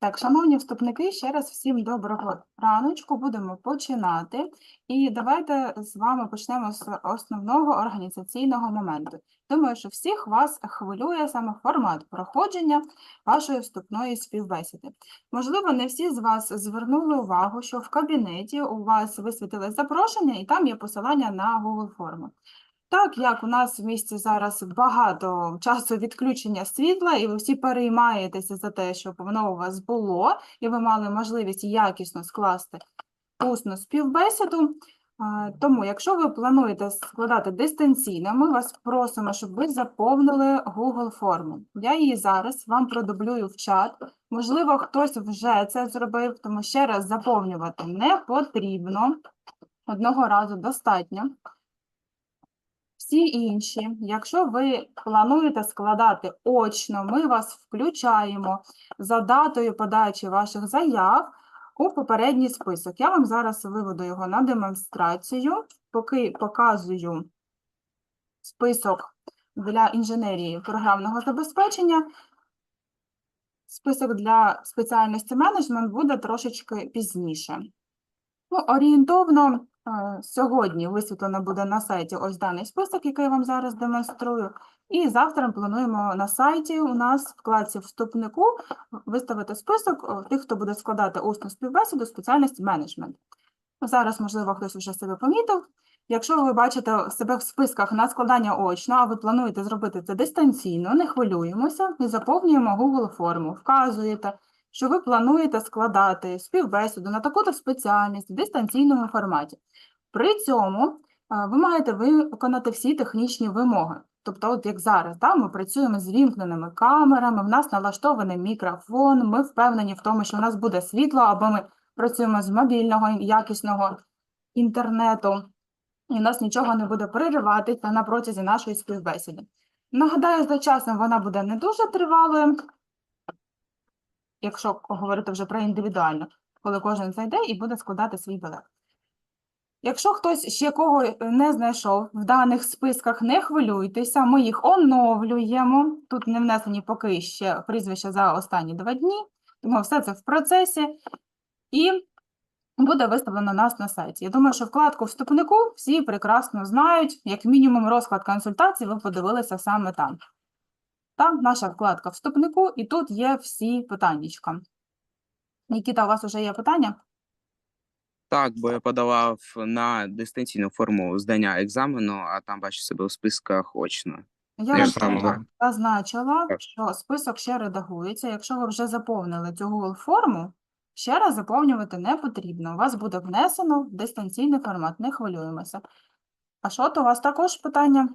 Так, шановні вступники, ще раз всім доброго раночку. Будемо починати. І давайте з вами почнемо з основного організаційного моменту. Думаю, що всіх вас хвилює саме формат проходження вашої вступної співбесіди. Можливо, не всі з вас звернули увагу, що в кабінеті у вас висвітилось запрошення, і там є посилання на Google форму. Так як у нас в місті зараз багато часу відключення світла, і ви всі переймаєтеся за те, щоб воно у вас було, і ви мали можливість якісно скласти усну співбесіду. Тому, якщо ви плануєте складати дистанційно, ми вас просимо, щоб ви заповнили Google форму. Я її зараз вам продублюю в чат. Можливо, хтось вже це зробив, тому ще раз заповнювати не потрібно. Одного разу достатньо. Всі інші, якщо ви плануєте складати очно, ми вас включаємо за датою подачі ваших заяв у попередній список. Я вам зараз виведу його на демонстрацію, поки показую список для інженерії програмного забезпечення. Список для спеціальності менеджмент буде трошечки пізніше. Ну, орієнтовно сьогодні висвітлено буде на сайті ось даний список, який я вам зараз демонструю. І завтра ми плануємо на сайті у нас в вкладці вступнику виставити список е, тих, хто буде складати усну співбесіду спеціальності менеджмент. Зараз, можливо, хтось вже себе помітив. Якщо ви бачите себе в списках на складання очно, а ви плануєте зробити це дистанційно, не хвилюємося і заповнюємо Google форму, вказуєте, що ви плануєте складати співбесіду на таку-то спеціальність в дистанційному форматі. При цьому е, ви маєте виконати всі технічні вимоги. Тобто, от як зараз, да, ми працюємо з вімкненими камерами, в нас налаштований мікрофон, ми впевнені в тому, що в нас буде світло, або ми працюємо з мобільного якісного інтернету, і в нас нічого не буде перериватися на протязі нашої співбесіди. Нагадаю, за часом вона буде не дуже тривалою, якщо говорити вже про індивідуально, коли кожен зайде і буде складати свій білет. Якщо хтось ще кого не знайшов в даних списках, не хвилюйтеся, ми їх оновлюємо. Тут не внесені поки ще прізвища за останні два дні, тому все це в процесі і буде виставлено нас на сайті. Я думаю, що вкладку вступнику всі прекрасно знають, як мінімум розклад консультацій ви подивилися саме там. Там наша вкладка вступнику, і тут є всі питаннячка. Нікіта, у вас вже є питання? Так, бо я подавав на дистанційну форму здання екзамену, а там бачу себе у списках очно. Я вам зазначила, що список ще редагується. Якщо ви вже заповнили цю Google форму, ще раз заповнювати не потрібно. У вас буде внесено в дистанційний формат, не хвилюємося. А що, то у вас також питання?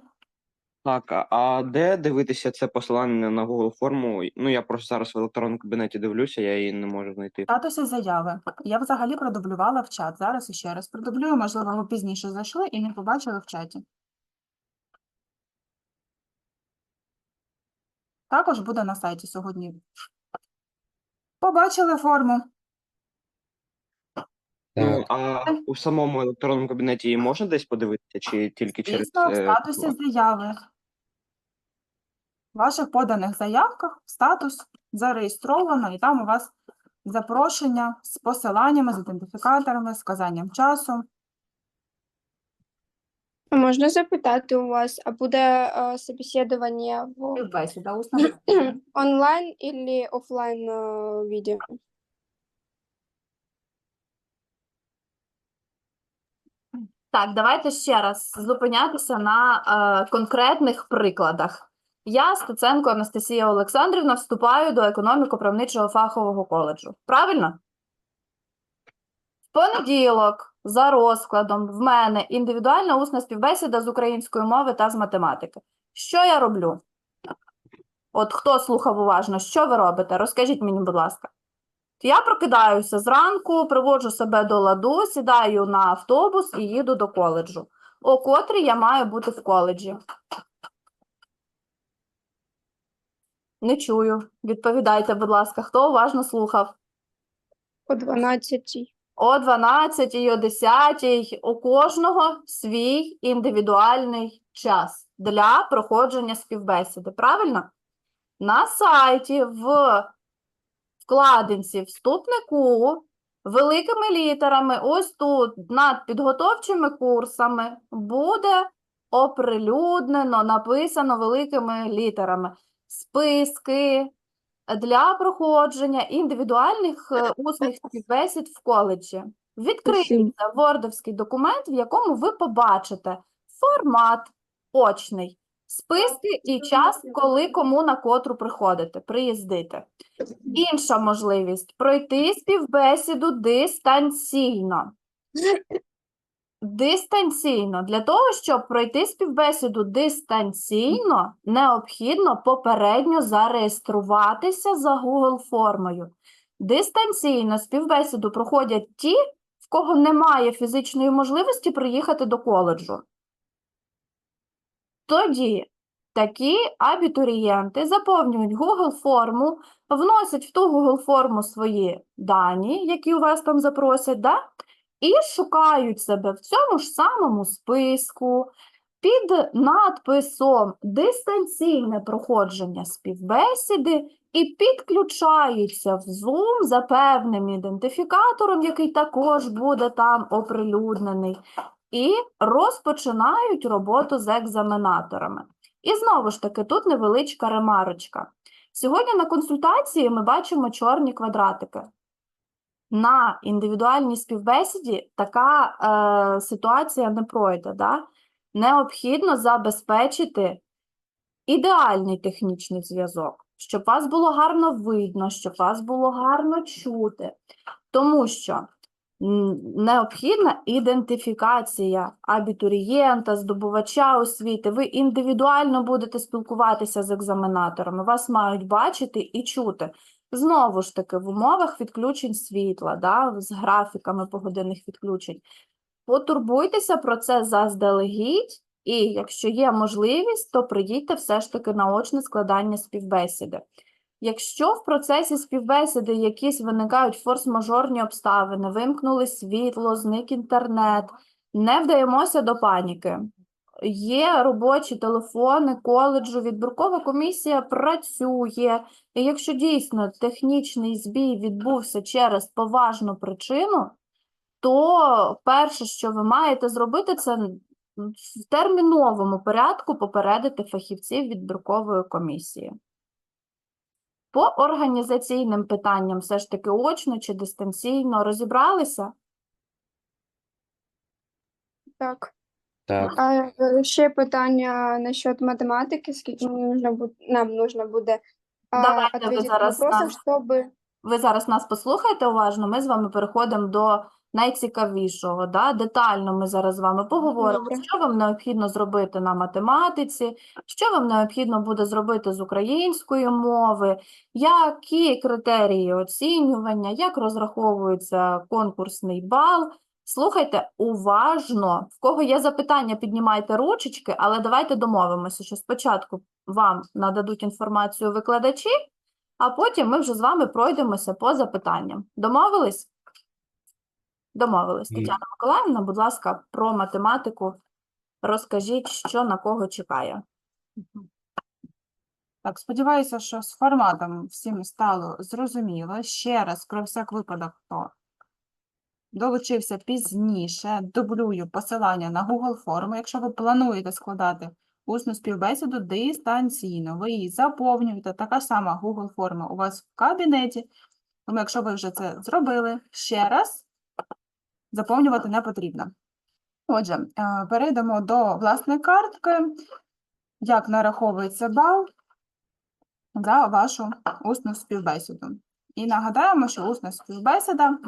Так, а- а де дивитися це посилання на Google форму? Ну, я просто зараз в електронному кабінеті дивлюся, я її не можу знайти. Статуси заяви. Я взагалі продублювала в чат. Зараз іще раз продублюю. Можливо, ви пізніше зайшли і не побачили в чаті. Також буде на сайті сьогодні. Побачили форму. Ну, а у самому електронному кабінеті її можна десь подивитися, чи тільки через Звісно, в е, статусі заяви. В ваших поданих заявках статус зареєстровано, і там у вас запрошення з посиланнями, з ідентифікаторами, з вказанням часу. А Можна запитати у вас, а буде е, собеседування в Співбесіда, усна бесіда. онлайн или офлайн е, виде? Так, давайте ще раз зупинятися на е, конкретних прикладах. Я, Стеценко Анастасія Олександрівна, вступаю до економіко-правничого фахового коледжу. Правильно? В понеділок за розкладом в мене індивідуальна усна співбесіда з української мови та з математики. Що я роблю? От хто слухав уважно, що ви робите? Розкажіть мені, будь ласка. Я прокидаюся зранку, приводжу себе до ладу, сідаю на автобус і їду до коледжу. О котрій я маю бути в коледжі. Не чую. Відповідайте, будь ласка, хто уважно слухав? О 12. О 12, о 10, у кожного свій індивідуальний час для проходження співбесіди. Правильно? На сайті в вкладинці вступнику великими літерами, ось тут над підготовчими курсами буде оприлюднено, написано великими літерами списки для проходження індивідуальних е, усних співбесід в коледжі. Відкриється вордовський документ, в якому ви побачите формат очний, списки і час, коли кому на котру приходити, приїздити. Інша можливість пройти співбесіду дистанційно. Дистанційно. Для того, щоб пройти співбесіду дистанційно, необхідно попередньо зареєструватися за Google формою. Дистанційно співбесіду проходять ті, в кого немає фізичної можливості приїхати до коледжу. Тоді такі абітурієнти заповнюють Google форму, вносять в ту Google форму свої дані, які у вас там запросять, да? І шукають себе в цьому ж самому списку під надписом дистанційне проходження співбесіди і підключаються в Zoom за певним ідентифікатором, який також буде там оприлюднений, і розпочинають роботу з екзаменаторами. І знову ж таки, тут невеличка ремарочка. Сьогодні на консультації ми бачимо чорні квадратики. На індивідуальній співбесіді така е, ситуація не пройде. Да? Необхідно забезпечити ідеальний технічний зв'язок, щоб вас було гарно видно, щоб вас було гарно чути. Тому що необхідна ідентифікація абітурієнта, здобувача освіти. Ви індивідуально будете спілкуватися з екзаменаторами, вас мають бачити і чути. Знову ж таки, в умовах відключень світла, да, з графіками погодинних відключень. Потурбуйтеся про це заздалегідь, і якщо є можливість, то прийдіть все ж таки на очне складання співбесіди. Якщо в процесі співбесіди якісь виникають форс-мажорні обставини, вимкнули світло, зник інтернет, не вдаємося до паніки. Є робочі телефони коледжу, відбіркова комісія працює. І якщо дійсно технічний збій відбувся через поважну причину, то перше, що ви маєте зробити, це в терміновому порядку попередити фахівців відбіркової комісії. По організаційним питанням все ж таки очно чи дистанційно розібралися? Так. Так. А е, ще питання насчет математики, скільки мені нужно буде, нам нужно буде а, Давайте ви ответить на зараз вопросы, нам- чтобы Ви зараз нас послухайте уважно, ми з вами переходимо до найцікавішого. Да? Детально ми зараз з вами поговоримо, Добре. що вам необхідно зробити на математиці, що вам необхідно буде зробити з української мови, які критерії оцінювання, як розраховується конкурсний бал. Слухайте уважно. В кого є запитання, піднімайте ручечки, але давайте домовимося, що спочатку вам нададуть інформацію викладачі, а потім ми вже з вами пройдемося по запитанням. Домовились? Домовились. Тетяна Миколаївна, будь ласка, про математику розкажіть, що на кого чекає. Так, сподіваюся, що з форматом всім стало зрозуміло. Ще раз, про всяк випадок, хто долучився пізніше, дублюю посилання на Google форму. Якщо ви плануєте складати усну співбесіду дистанційно, ви її заповнюєте, така сама Google форма у вас в кабінеті. Тому, якщо ви вже це зробили, ще раз заповнювати не потрібно. Отже, е, перейдемо до власної картки. Як нараховується бал за вашу усну співбесіду. І нагадаємо, що усна співбесіда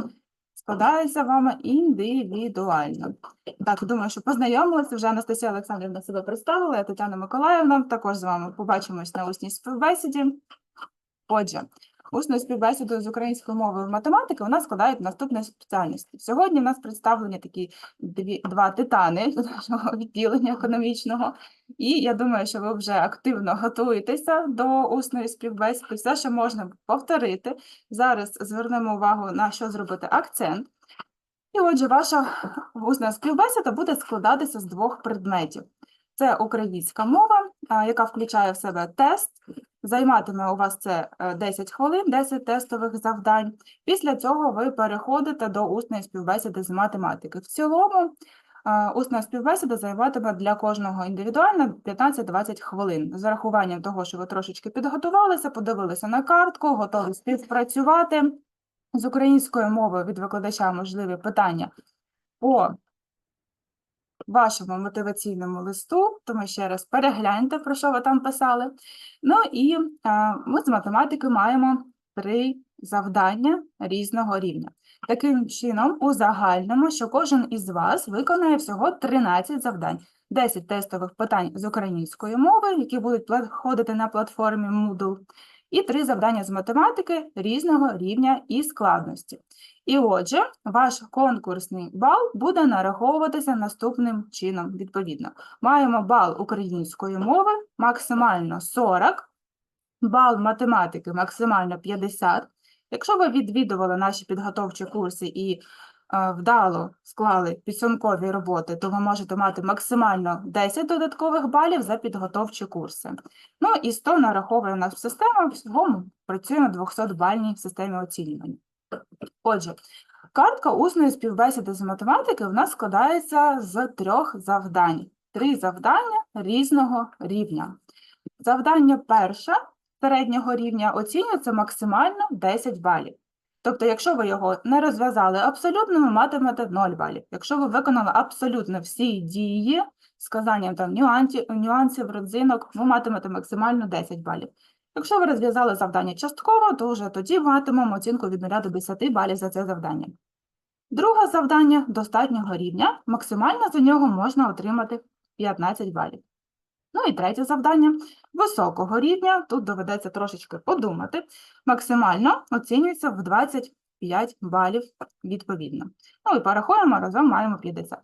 складається вами індивідуально. Так, думаю, що познайомилися. Вже Анастасія Олександрівна себе представила, я Тетяна Миколаївна. Також з вами побачимось на усній співбесіді. Отже, усну співбесіду з українською мовою математики нас складають наступні спеціальності. Сьогодні в нас представлені такі дві, два титани нашого відділення економічного. І я думаю, що ви вже активно готуєтеся до усної співбесіди. Все, що можна повторити. Зараз звернемо увагу на що зробити акцент. І отже, ваша усна співбесіда буде складатися з двох предметів. Це українська мова, яка включає в себе тест. Займатиме у вас це е, 10 хвилин, 10 тестових завдань. Після цього ви переходите до усної співбесіди з математики. В цілому е, усна співбесіда займатиме для кожного індивідуально 15-20 хвилин. З урахуванням того, що ви трошечки підготувалися, подивилися на картку, готові співпрацювати. З українською мовою від викладача можливі питання по вашому мотиваційному листу, тому ще раз перегляньте, про що ви там писали. Ну і ми з математики маємо три завдання різного рівня. Таким чином, узагальнимо, що кожен із вас виконає всього 13 завдань. 10 тестових питань з української мови, які будуть проходити на платформі Moodle, і три завдання з математики різного рівня і складності. І отже, ваш конкурсний бал буде нараховуватися наступним чином, відповідно. Маємо бал української мови максимально 40, бал математики максимально 50. Якщо ви відвідували наші підготовчі курси і вдало склали підсумкові роботи, то ви можете мати максимально 10 додаткових балів за підготовчі курси. Ну і 100 нараховує нас система, всього ми працюємо в 200-бальній системі оцінювання. Отже, картка усної співбесіди з математики в нас складається з трьох завдань. Три завдання різного рівня. Завдання перше середнього рівня оцінюється максимально 10 балів. Тобто, якщо ви його не розв'язали абсолютно, ви матимете 0 балів. Якщо ви виконали абсолютно всі дії з казанням там нюансів, нюансів, родзинок, ви матимете максимально 10 балів. Якщо ви розв'язали завдання частково, то вже тоді матимемо оцінку від 0 до 10 балів за це завдання. Друге завдання достатнього рівня, максимально за нього можна отримати 15 балів. Ну і третє завдання високого рівня, тут доведеться трошечки подумати, максимально оцінюється в 25 балів відповідно. Ну і порахуємо, разом маємо 50.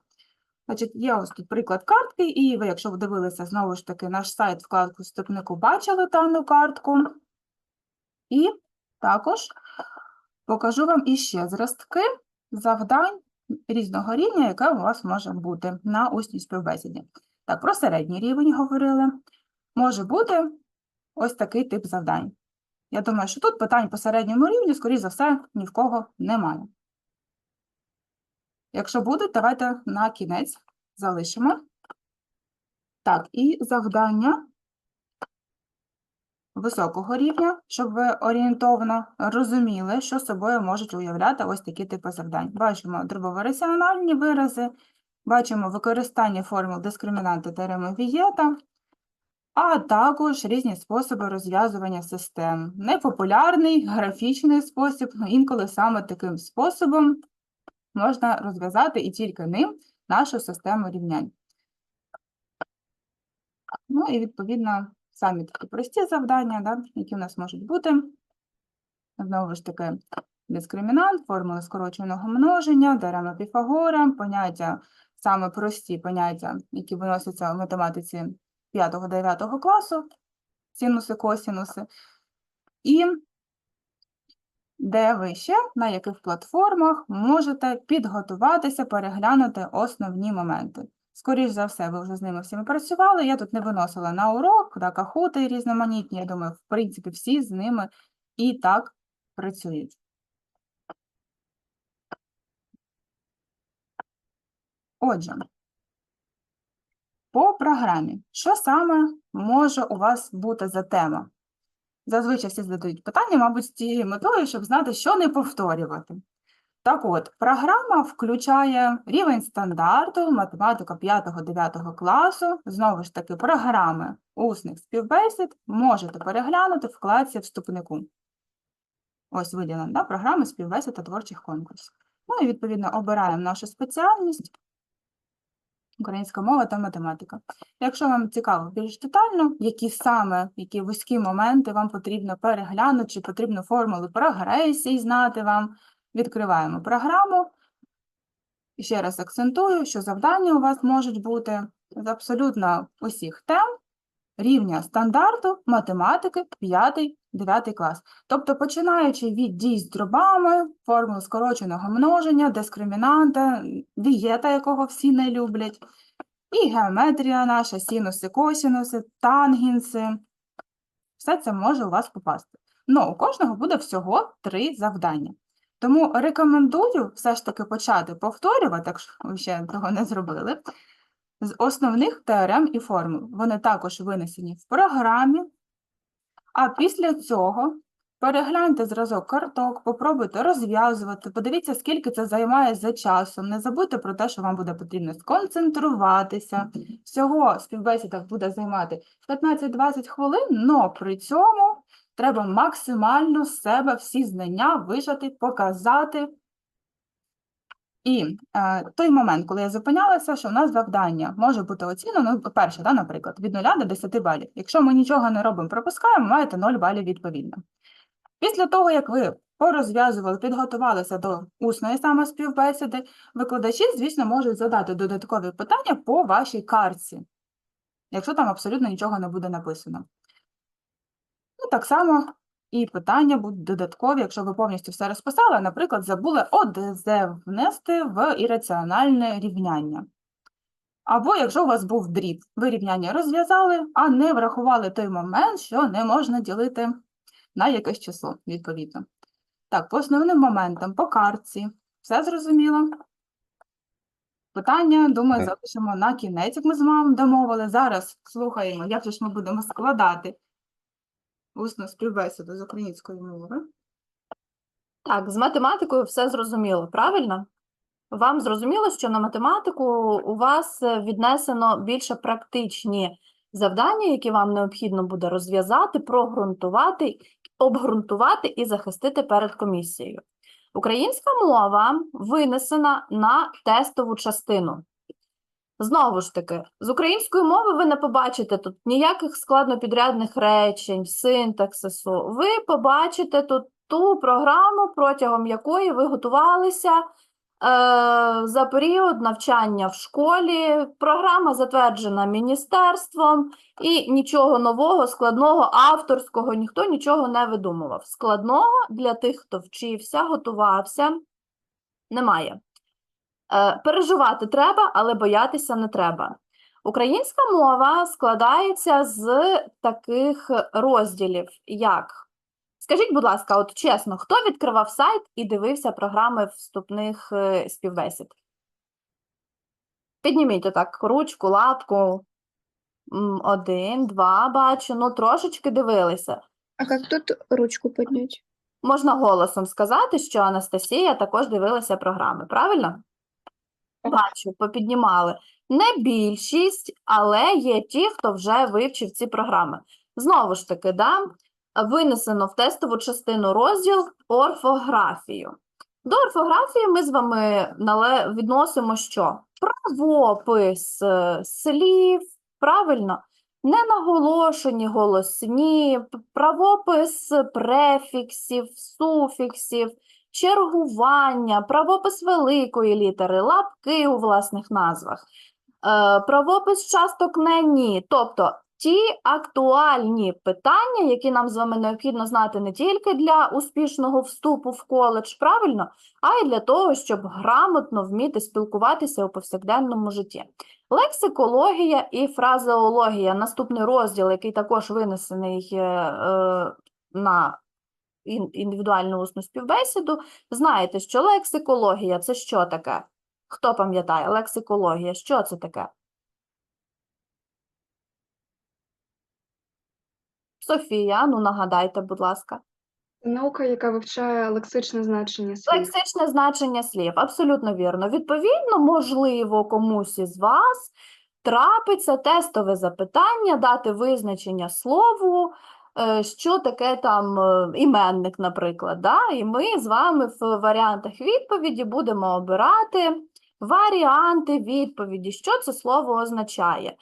Значить, є ось тут приклад картки, і ви, якщо ви дивилися знову ж таки наш сайт, вкладку вступнику, бачили дану картку. І також покажу вам іще зразки завдань різного рівня, яке у вас може бути на усній співбесіді. Так, про середній рівень говорили. Може бути ось такий тип завдань. Я думаю, що тут питань по середньому рівню, скоріш за все, ні в кого немає. Якщо будуть, давайте на кінець залишимо. Так, і завдання високого рівня, щоб ви орієнтовно розуміли, що собою можуть уявляти ось такі типи завдань. Бачимо дробово-раціональні вирази, бачимо використання формул дискримінанта теореми Вієта, а також різні способи розв'язування систем. Непопулярний графічний спосіб, ну, інколи саме таким способом можна розв'язати і тільки ним нашу систему рівнянь. Ну і відповідно самі такі прості завдання, да, які в нас можуть бути. Знову ж таки, дискримінант, формули скороченого множення, теорема Піфагора, поняття, саме прості поняття, які виносяться в математиці 5-9 класу, синуси, косінуси. І де ви ще, на яких платформах можете підготуватися, переглянути основні моменти. Скоріш за все, ви вже з ними всіми працювали. Я тут не виносила на урок, да, кахути різноманітні. Я думаю, в принципі, всі з ними і так працюють. Отже, по програмі, що саме може у вас бути за тема? Зазвичай всі задають питання, мабуть, з тією метою, щоб знати, що не повторювати. Так от, програма включає рівень стандарту, математика 5-9 класу, знову ж таки, програми усних співбесід можете переглянути в вкладці вступнику. Ось виділено, да, програми співбесід та творчих конкурсів. Ну і, відповідно, обираємо нашу спеціальність, українська мова та математика. Якщо вам цікаво більш детально, які саме, які вузькі моменти вам потрібно переглянути, чи потрібно формули прогресії знати вам, відкриваємо програму. Ще раз акцентую, що завдання у вас можуть бути з абсолютно усіх тем рівня стандарту математики 5-9 клас. Тобто, починаючи від дій з дробами, формул скороченого множення, дискримінанта, дієта, якого всі не люблять, І геометрія наша, синуси, косінуси, тангенси. Все це може у вас попасти. Ну, у кожного буде всього три завдання. Тому рекомендую все ж таки почати повторювати, якщо ви ще того не зробили, з основних теорем і формул. Вони також винесені в програмі. А після цього перегляньте зразок карток, попробуйте розв'язувати, подивіться, скільки це займає за часом. Не забудьте про те, що вам буде потрібно сконцентруватися. Всього співбесіда буде займати 15-20 хвилин, але при цьому треба максимально себе всі знання вижати, показати. І е, той момент, коли я зупинялася, що у нас завдання може бути оцінено, ну, перше, да, наприклад, від 0 до 10 балів. Якщо ми нічого не робимо, пропускаємо, маєте 0 балів відповідно. Після того, як ви порозв'язували, підготувалися до усної саме співбесіди, викладачі, звісно, можуть задати додаткові питання по вашій картці, якщо там абсолютно нічого не буде написано. Ну, так само і питання будуть додаткові, якщо ви повністю все розписали, наприклад, забули ОДЗ внести в ірраціональне рівняння. Або якщо у вас був дріб, ви рівняння розв'язали, а не врахували той момент, що не можна ділити на якесь число, відповідно. Так, по основним моментам, по картці. Все зрозуміло? Питання, думаю, залишимо на кінець, як ми з вами домовили. Зараз слухаємо, як же ж ми будемо складати усну співбесіду з української мови. Так, з математикою все зрозуміло, правильно? Вам зрозуміло, що на математику у вас віднесено більше практичні завдання, які вам необхідно буде розв'язати, прогрунтувати, обґрунтувати і захистити перед комісією. Українська мова винесена на тестову частину. Знову ж таки, з української мови ви не побачите тут ніяких складнопідрядних речень, синтаксису. Ви побачите тут ту програму, протягом якої ви готувалися е, за період навчання в школі. Програма затверджена міністерством, і нічого нового, складного, авторського ніхто нічого не видумував. Складного для тих, хто вчився, готувався, немає. Е, Переживати треба, але боятися не треба. Українська мова складається з таких розділів, як Скажіть, будь ласка, от чесно, хто відкривав сайт і дивився програми вступних е, співбесід? Підніміть отак ручку, лапку. Один, два, бачу. Ну, трошечки дивилися. А как тут ручку поднять? Можна голосом сказати, що Анастасія також дивилася програми, правильно? Бачу, попіднімали. Не більшість, але є ті, хто вже вивчив ці програми. Знову ж таки, да, винесено в тестову частину розділ орфографію. До орфографії ми з вами відносимо що? Правопис е, слів, правильно? Ненаголошені голосні, правопис префіксів, суфіксів, чергування, правопис великої літери, лапки у власних назвах, е, правопис часток не ні. Тобто ті актуальні питання, які нам з вами необхідно знати не тільки для успішного вступу в коледж, правильно, а й для того, щоб грамотно вміти спілкуватися у повсякденному житті. Лексикологія і фразеологія наступний розділ, який також винесений е, е, на індивідуальну усну співбесіду. Знаєте, що лексикологія це що таке? Хто пам'ятає? Лексикологія, що це таке? Софія, ну нагадайте, будь ласка. Наука, яка вивчає лексичне значення слів. Лексичне значення слів, абсолютно вірно. Відповідно, можливо, комусь із вас трапиться тестове запитання, дати визначення слову, що таке там е, іменник, наприклад. Да? І ми з вами в варіантах відповіді будемо обирати варіанти відповіді, що це слово означає.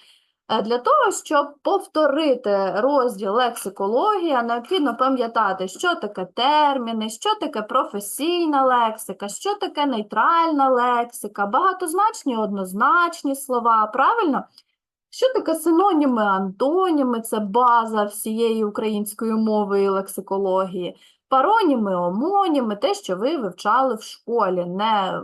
Е, Для того, щоб повторити розділ лексикологія, необхідно пам'ятати, що таке терміни, що таке професійна лексика, що таке нейтральна лексика, багатозначні однозначні слова, правильно? Що таке синоніми, антоніми, це база всієї української мови і лексикології, пароніми, омоніми, те, що ви вивчали в школі. Не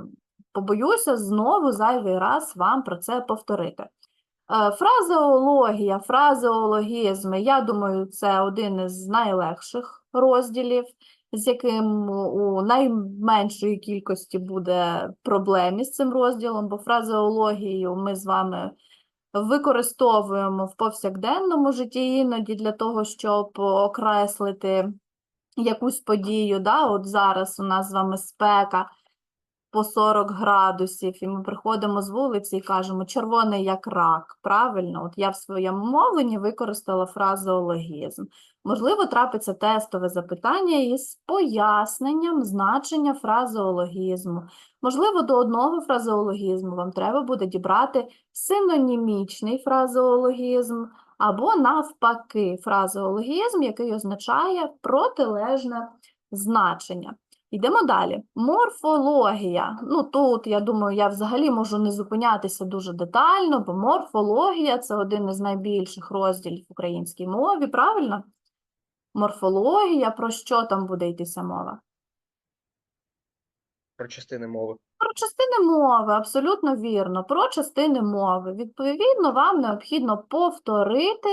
побоюся знову зайвий раз вам про це повторити. Е, Фразеологія, фразеологізми, я думаю, це один із найлегших розділів, з яким у найменшої кількості буде проблем із цим розділом, бо фразеологію ми з вами використовуємо в повсякденному житті іноді для того, щоб окреслити якусь подію. Да? От зараз у нас з вами спека по 40 градусів, і ми приходимо з вулиці і кажемо червоний як рак. Правильно, от я в своєму мовленні використала фразеологізм. Можливо, трапиться тестове запитання із поясненням значення фразеологізму. Можливо, до одного фразеологізму вам треба буде дібрати синонімічний фразеологізм або навпаки фразеологізм, який означає протилежне значення. Йдемо далі. Морфологія. Ну тут, я думаю, я взагалі можу не зупинятися дуже детально, бо морфологія це один із найбільших розділів в українській мові, правильно? Морфологія, про що там буде йтися мова? Про частини мови. Про частини мови, абсолютно вірно, про частини мови. Відповідно, вам необхідно повторити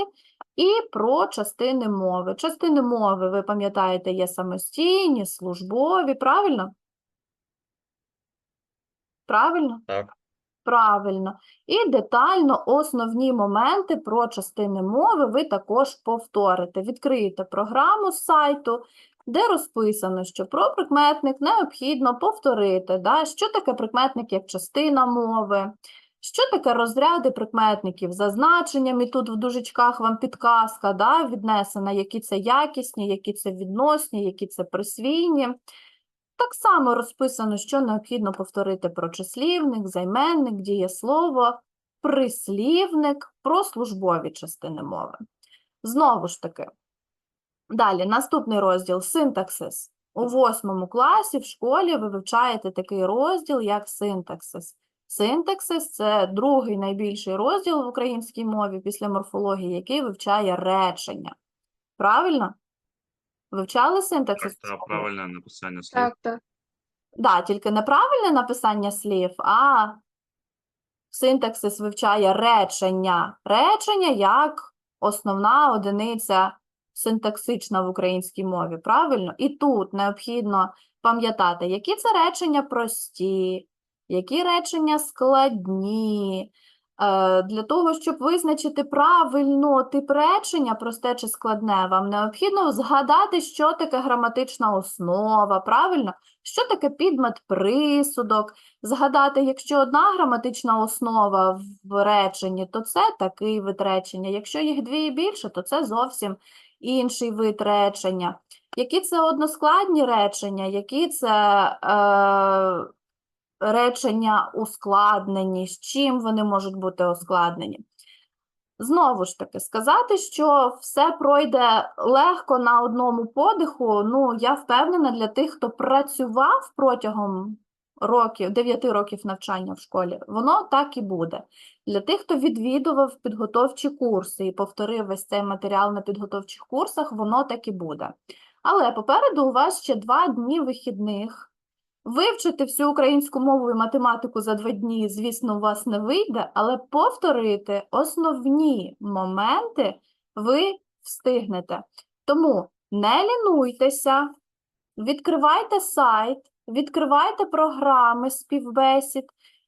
і про частини мови. Частини мови, ви пам'ятаєте, є самостійні, службові, правильно? Правильно? Так. Правильно. І детально основні моменти про частини мови ви також повторите. Відкриєте програму з сайту, де розписано, що про прикметник необхідно повторити, да, що таке прикметник як частина мови, що таке розряди прикметників за значенням, і тут в дужечках вам підказка да, віднесена, які це якісні, які це відносні, які це присвійні. Так само розписано, що необхідно повторити про числівник, займенник, дієслово, прислівник, про службові частини мови. Знову ж таки, далі, наступний розділ синтаксис. У восьмому класі в школі ви вивчаєте такий розділ, як синтаксис. Синтаксис це другий найбільший розділ в українській мові після морфології, який вивчає речення. Правильно? Вивчали синтаксис? Так, в та, школі? правильне написання слів. Так, так. Да, тільки неправильне написання слів, а синтаксис вивчає речення. Речення як основна одиниця синтаксична в українській мові, правильно? І тут необхідно пам'ятати, які це речення прості, які речення складні. Е, Для того, щоб визначити правильно тип речення, просте чи складне, вам необхідно згадати, що таке граматична основа, правильно? Що таке підмет присудок? Згадати, якщо одна граматична основа в реченні, то це такий вид речення. Якщо їх дві і більше, то це зовсім інший вид речення. Які це односкладні речення, які це е, речення ускладнені, з чим вони можуть бути ускладнені? Знову ж таки, сказати, що все пройде легко на одному подиху, ну, я впевнена, для тих, хто працював протягом років, 9 років навчання в школі, воно так і буде. Для тих, хто відвідував підготовчі курси і повторив весь цей матеріал на підготовчих курсах, воно так і буде. Але попереду у вас ще два дні вихідних. Вивчити всю українську мову і математику за два дні, звісно, у вас не вийде, але повторити основні моменти ви встигнете. Тому не лінуйтеся, відкривайте сайт, відкривайте програми співбесід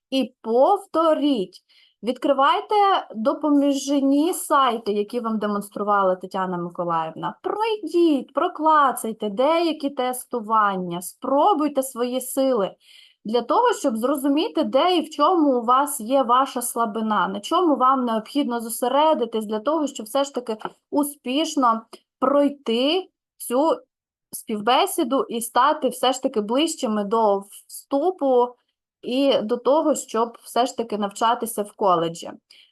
і повторіть. Відкривайте допоміжні сайти, які вам демонструвала Тетяна Миколаївна. Пройдіть, проклацайте деякі тестування, спробуйте свої сили для того, щоб зрозуміти, де і в чому у вас є ваша слабина, на чому вам необхідно зосередитись для того, щоб все ж таки успішно пройти цю співбесіду і стати все ж таки ближчими до вступу і до того, щоб все ж таки навчатися в коледжі.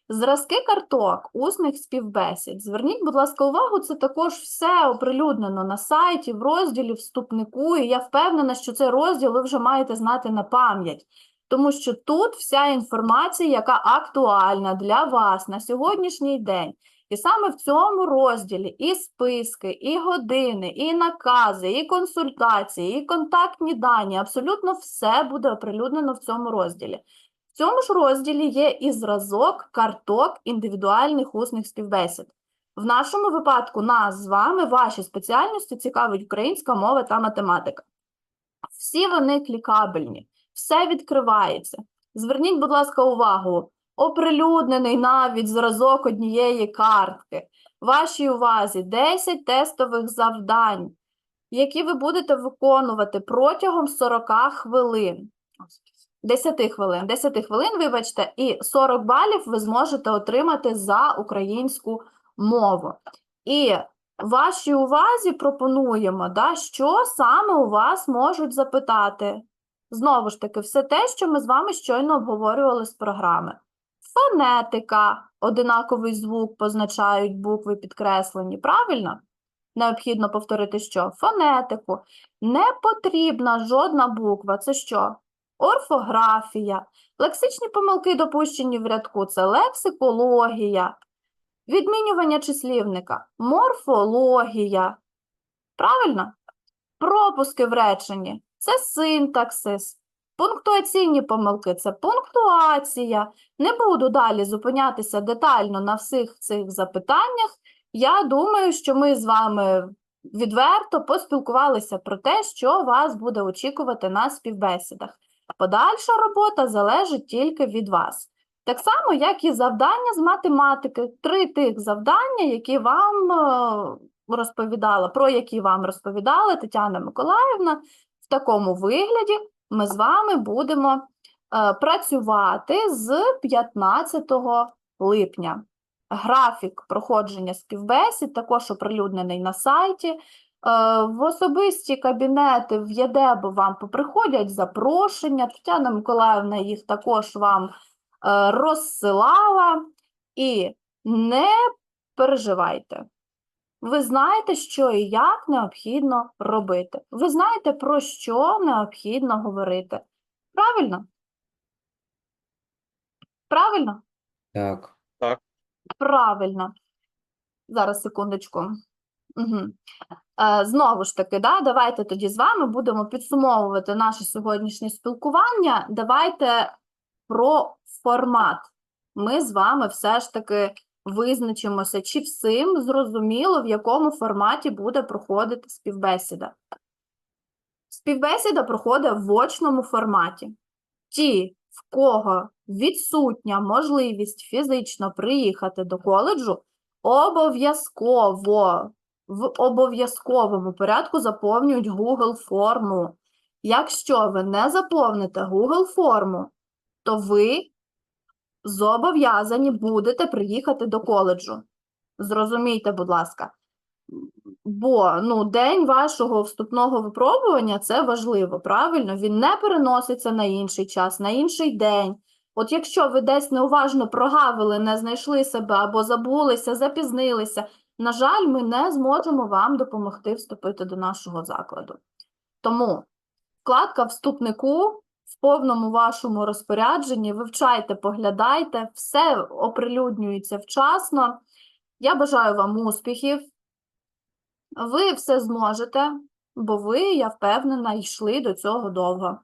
Зразки карток, усних співбесід. Зверніть, будь ласка, увагу, це також все оприлюднено на сайті, в розділі вступнику, і я впевнена, що цей розділ ви вже маєте знати на пам'ять. Тому що тут вся інформація, яка актуальна для вас на сьогоднішній день. І саме в цьому розділі і списки, і години, і накази, і консультації, і контактні дані, абсолютно все буде оприлюднено в цьому розділі. В цьому ж розділі є і зразок карток індивідуальних усних співбесід. В нашому випадку нас з вами ваші спеціальності цікавить українська мова та математика. Всі вони клікабельні, все відкривається. Зверніть, будь ласка, увагу, оприлюднений навіть зразок однієї картки. Вашій увазі 10 тестових завдань, які ви будете виконувати протягом 40 хвилин. 10 хвилин, 10 хвилин, вибачте, і 40 балів ви зможете отримати за українську мову. І вашій увазі пропонуємо, да, що саме у вас можуть запитати. Знову ж таки, все те, що ми з вами щойно обговорювали з програми. Фонетика, одинаковий звук позначають букви підкреслені, правильно? Необхідно повторити що? Фонетику. Не потрібна жодна буква. Це що? Орфографія. Лексичні помилки, допущені в рядку, це лексикологія. Відмінювання числівника, морфологія. Правильно? Пропуски в реченні це синтаксис. Пунктуаційні помилки це пунктуація. Не буду далі зупинятися детально на всіх цих запитаннях. Я думаю, що ми з вами відверто поспілкувалися про те, що вас буде очікувати на співбесідах. Подальша робота залежить тільки від вас. Так само, як і завдання з математики, три тих завдання, які вам е, розповідала, про які вам розповідала Тетяна Миколаївна, в такому вигляді ми з вами будемо е, працювати з 15 липня. Графік проходження співбесід також оприлюднений на сайті. Е, В особисті кабінети в ЄДЕБ вам поприходять запрошення. Тетяна Миколаївна їх також вам е, розсилала. І не переживайте. Ви знаєте, що і як необхідно робити. Ви знаєте, про що необхідно говорити. Правильно? Правильно? Так. Правильно. Зараз, секундочку. Угу. Е, знову ж таки, да, давайте тоді з вами будемо підсумовувати наше сьогоднішнє спілкування. Давайте про формат. Ми з вами все ж таки визначимося, чи всім зрозуміло, в якому форматі буде проходити співбесіда. Співбесіда проходить в очному форматі. Ті, в кого відсутня можливість фізично приїхати до коледжу, обов'язково в обов'язковому порядку заповнюють Google форму. Якщо ви не заповните Google форму, то ви зобов'язані будете приїхати до коледжу. Зрозумійте, будь ласка. Бо ну, день вашого вступного випробування це важливо, правильно? Він не переноситься на інший час, на інший день. От якщо ви десь неуважно прогавили, не знайшли себе або забулися, запізнилися, на жаль, ми не зможемо вам допомогти вступити до нашого закладу. Тому вкладка вступнику в повному вашому розпорядженні, вивчайте, поглядайте, все оприлюднюється вчасно. Я бажаю вам успіхів. Ви все зможете, бо ви, я впевнена, йшли до цього довго.